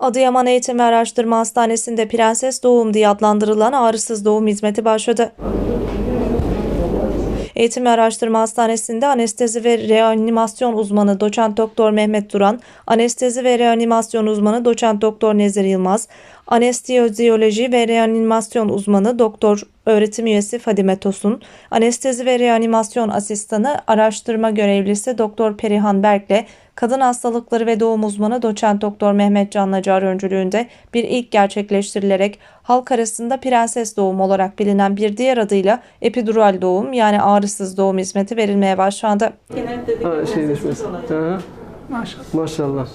Adıyaman Eğitim ve Araştırma Hastanesi'nde Prenses Doğum diye adlandırılan ağrısız doğum hizmeti başladı. Eğitim ve Araştırma Hastanesi'nde anestezi ve reanimasyon uzmanı doçent doktor Mehmet Duran, anestezi ve reanimasyon uzmanı doçent doktor Nezir Yılmaz, anesteziyoloji ve reanimasyon uzmanı doktor öğretim üyesi Fadime Tosun, anestezi ve reanimasyon asistanı araştırma görevlisi doktor Perihan Berk'le kadın hastalıkları ve doğum uzmanı doçent doktor Mehmet Canlacar öncülüğünde bir ilk gerçekleştirilerek halk arasında prenses doğum olarak bilinen bir diğer adıyla epidural doğum yani ağrısız doğum hizmeti verilmeye başlandı. Genellikle Ha, şey. Maşallah. Maşallah.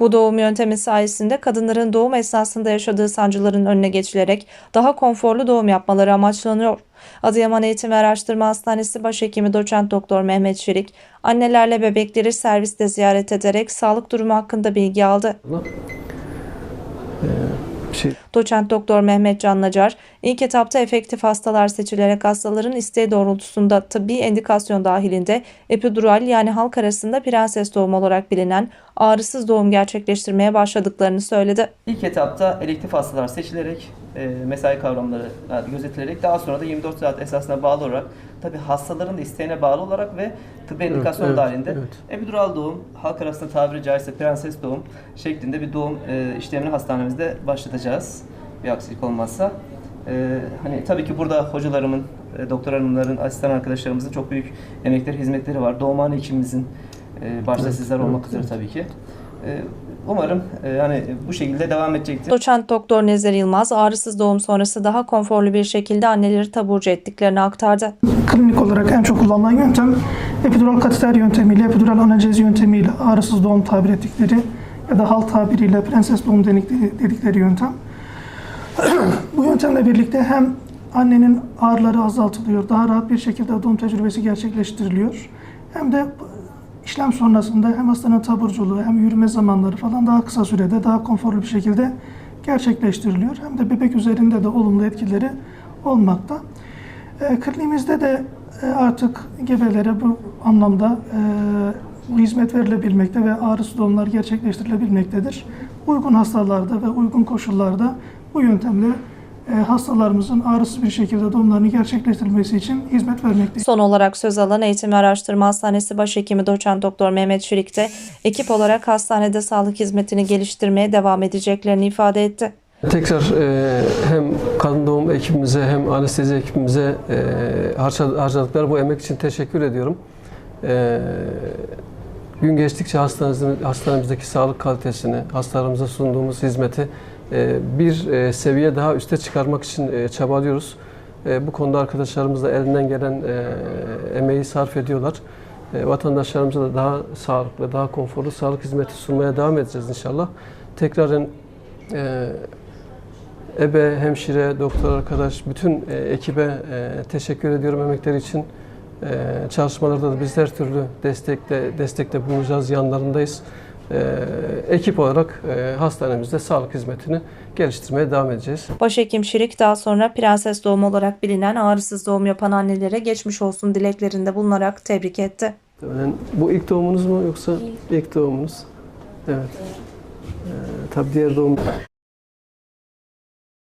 Bu doğum yöntemi sayesinde kadınların doğum esnasında yaşadığı sancıların önüne geçilerek daha konforlu doğum yapmaları amaçlanıyor. Adıyaman Eğitim Araştırma Hastanesi Başhekimi Doçent Doktor Mehmet Şirik, annelerle bebekleri serviste ziyaret ederek sağlık durumu hakkında bilgi aldı. Bir şey Doçent Doktor Mehmet Canlacar, ilk etapta efektif hastalar seçilerek hastaların isteği doğrultusunda tıbbi endikasyon dahilinde epidural yani halk arasında prenses doğum olarak bilinen ağrısız doğum gerçekleştirmeye başladıklarını söyledi. İlk etapta elektif hastalar seçilerek, e, mesai kavramları e, gözetilerek daha sonra da 24 saat esasına bağlı olarak tabi hastaların da isteğine bağlı olarak ve tıbbi indikasyon evet, dahilinde evet. epidural doğum, halk arasında tabiri caizse prenses doğum şeklinde bir doğum e, işlemini hastanemizde başlatacağız. Bir aksilik olmazsa. E, hani tabii ki burada hocalarımın, e, doktor hanımların, asistan arkadaşlarımızın çok büyük emekleri, hizmetleri var. Doğumhane hekimimizin e, başta Evet, sizler evet, olmak üzere evet. tabii ki. E, umarım e, hani bu şekilde devam edecektir. Doçent Doktor Nezir Yılmaz ağrısız doğum sonrası daha konforlu bir şekilde anneleri taburcu ettiklerini aktardı. Klinik olarak en çok kullanılan yöntem epidural kateter yöntemiyle, epidural analjezi yöntemiyle ağrısız doğum tabir ettikleri ya da halk tabiriyle prenses doğum dedikleri yöntem. Bu yöntemle birlikte hem annenin ağrıları azaltılıyor, daha rahat bir şekilde doğum tecrübesi gerçekleştiriliyor. Hem de işlem sonrasında hem hastanın taburculuğu hem yürüme zamanları falan daha kısa sürede daha konforlu bir şekilde gerçekleştiriliyor. Hem de bebek üzerinde de olumlu etkileri olmakta. E, kliniğimizde de e, artık gebelere bu anlamda e, bu hizmet verilebilmekte ve ağrısı doğumlar gerçekleştirilebilmektedir. Uygun hastalarda ve uygun koşullarda bu yöntemle hastalarımızın ağrısız bir şekilde doğumlarını gerçekleştirilmesi için hizmet vermekteyiz. Son olarak söz alan Eğitim Araştırma Hastanesi Başhekimi Doçent Doktor Mehmet Şirik de ekip olarak hastanede sağlık hizmetini geliştirmeye devam edeceklerini ifade etti. Tekrar e, hem kadın doğum ekibimize hem anestezi ekibimize e, harca- harcadıkları bu emek için teşekkür ediyorum. E, gün geçtikçe hastanemizde, hastanemizdeki sağlık kalitesini, hastalarımıza sunduğumuz hizmeti e, bir e, seviye daha üste çıkarmak için e, çabalıyoruz. E, bu konuda arkadaşlarımız da elinden gelen e, emeği sarf ediyorlar. E, vatandaşlarımıza da daha sağlıklı, daha konforlu sağlık hizmeti sunmaya devam edeceğiz inşallah. Tekrarın e, ebe, hemşire, doktor arkadaş, bütün e, ekibe e, teşekkür ediyorum emekleri için. E, çalışmalarda da biz her türlü destekte destekte bulunacağız, yanlarındayız. E, ekip olarak e, hastanemizde sağlık hizmetini geliştirmeye devam edeceğiz. Başhekim Şirik daha sonra prenses doğum olarak bilinen ağrısız doğum yapan annelere geçmiş olsun dileklerinde bulunarak tebrik etti. Bu ilk doğumunuz mu yoksa ilk doğumunuz? Evet. Tabii diğer doğum